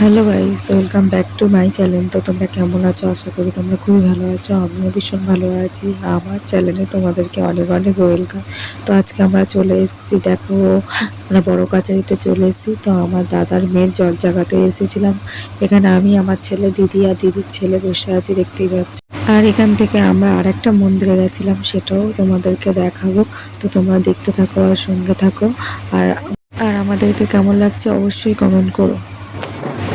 Hello guys, welcome back to my channel. তো তোমরা কেমন আছো? আশা করি তোমরা খুবই ভালো আছো। আমিও ভীষণ ভালো আছি। আমার চ্যানেলে তোমাদেরকে অনেক অনেক ওয়েলকাম। তো আজকে আমরা চলে এসেছি, দেখো, আমরা বড় কাচারিতে চলে এসেছি। তো আমার দাদার মেয়ের জল জাগাতে এসেছিলাম। এখানে আমি, আমার ছেলে দিদি আর দিদির ছেলে বসে আছি, দেখতেই পাচ্ছ। আর এখান থেকে আমরা আর একটা মন্দিরে গেছিলাম, সেটাও তোমাদেরকে দেখাবো। তো তোমরা দেখতে থাকো আর সঙ্গে থাকো। আর আর আমাদেরকে কেমন লাগছে অবশ্যই কমেন্ট করো।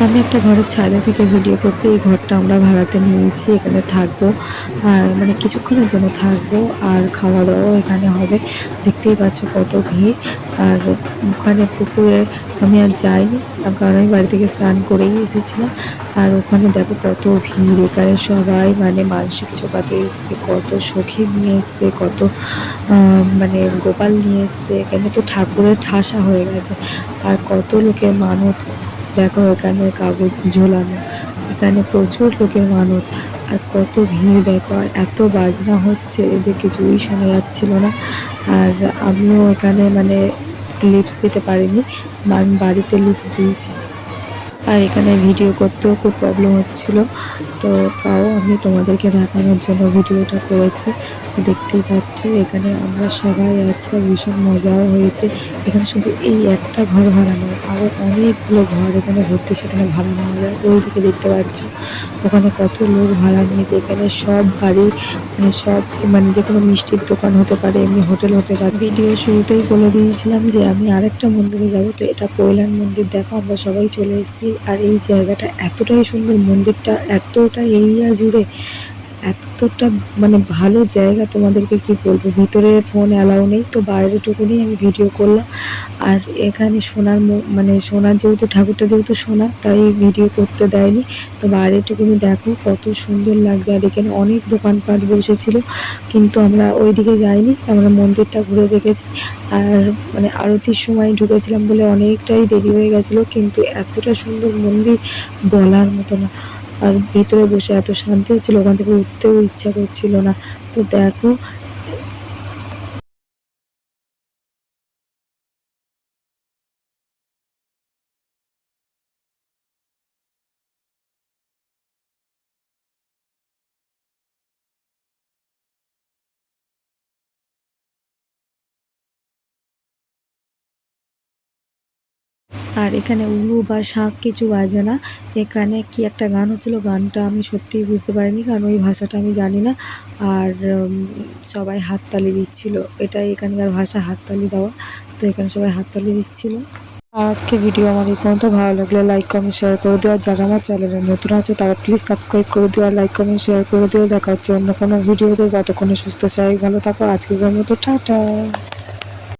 আমি একটা ঘরের ছাদে থেকে ভিডিও করছি। এই ঘরটা আমরা ভাড়াতে নিয়েছি, এখানে থাকব। আর মানে কিছুক্ষণের জন্য থাকব আর খাওয়া দাওয়াও এখানে হবে। দেখতেই পাচ্ছ কত ভিড়। আর ওখানে পুকুরে আমি আর যাইনি। কারণ আমি বাড়ি থেকে স্নান করেই এসেছিলাম। আর ওখানে দেখো কত ভিড়। এখানে সবাই মানে মানসিক চোপাতে এসছে, কত সখী নিয়ে এসছে, কত মানে গোপাল নিয়ে এসছে। এখানে তো ঠাকুরের ঠাসা হয়ে গেছে। আর কত লোকের মানত দেখো এখানে কাগজ ঝোলানো, এখানে প্রচুর লোকের মানত, আর কত ভিড় দেখো, আর এত বাজনা হচ্ছে, এদের কিছুই শোনা যাচ্ছিল না। আর আমিও এখানে মানে লিপস দিতে পারিনি বাড়িতে লিপস দিয়েছি। আর এখানে ভিডিও করতেও খুব প্রবলেম হচ্ছিল। তো তাও আমি তোমাদেরকে দেখানোর জন্য ভিডিওটা করেছি। দেখতেই পাচ্ছ, এখানে আমরা সবাই আছি ভীষণ মজাও হয়েছে। এখানে শুধু এই একটা ঘর ভাড়া নয় আরও অনেকগুলো ঘর এখানে ঘুরতে সেখানে ভাড়া নেওয়া যায়। ওইদিকে দেখতে পাচ্ছ, ওখানে কত লোক ভাড়া নিয়েছে। এখানে সব বাড়ি মানে সব মানে যে কোনো মিষ্টির দোকান হতে পারে, এমনি হোটেল হতে পারে। ভিডিও শুরুতেই বলে দিয়েছিলাম যে আমি আরেকটা মন্দিরে যাব। তো এটা কৈলান মন্দির, দেখো আমরা সবাই চলে এসেছি। আর এই জায়গাটা এতটাই সুন্দর মন্দিরটা এতটা এরিয়া জুড়ে। এতটা মানে ভালো জায়গা তোমাদেরকে কি বলব? ভিতরে ফোন অ্যালাউ নেই, তো বাইরেটুকুনি আমি ভিডিও করলাম। আর এখানে সোনার মানে সোনার যেহেতু, ঠাকুরটা যেহেতু সোনা, তাই ভিডিও করতে দেয়নি। তো বাইরেটুকুনি দেখো, কত সুন্দর লাগছে। আর এখানে অনেক দোকানপাট বসেছিল, কিন্তু আমরা ওইদিকে যাইনি। আমরা মন্দিরটা ঘুরে দেখেছি। আর মানে আরতির সময় ঢুকেছিলাম বলে অনেকটাই দেরি হয়ে গেছিল, কিন্তু এতটা সুন্দর মন্দির বলার মতো না। আর ভিতরে বসে এত শান্তি হচ্ছিল ওখান থেকে উঠতেও ইচ্ছা করছিল না। তো দেখো আর এখানে উলু বা শাঁখ কিছু বাজে না। এখানে কি একটা গান হচ্ছিল, গানটা আমি সত্যিই বুঝতে পারিনি, কারণ ওই ভাষাটা আমি জানি না। আর সবাই হাততালি দিচ্ছিল। এটাই এখানকার ভাষা, হাততালি দেওয়া। তো এখানে সবাই হাততালি দিচ্ছিল। আর আজকে ভিডিও আমার এই পর্যন্ত। ভালো লাগলে লাইক কমেন্ট শেয়ার করে দিও। আর যারা আমার চ্যানেলে নতুন আছে, তারা প্লিজ সাবস্ক্রাইব করে দিও। আর লাইক কমেন্ট শেয়ার করে দিও। দেখা হচ্ছে অন্য কোনো ভিডিওতে ততক্ষণে সুস্থ স্বাভাবিক ভালো থাকো। আজকের মতো, টাটা।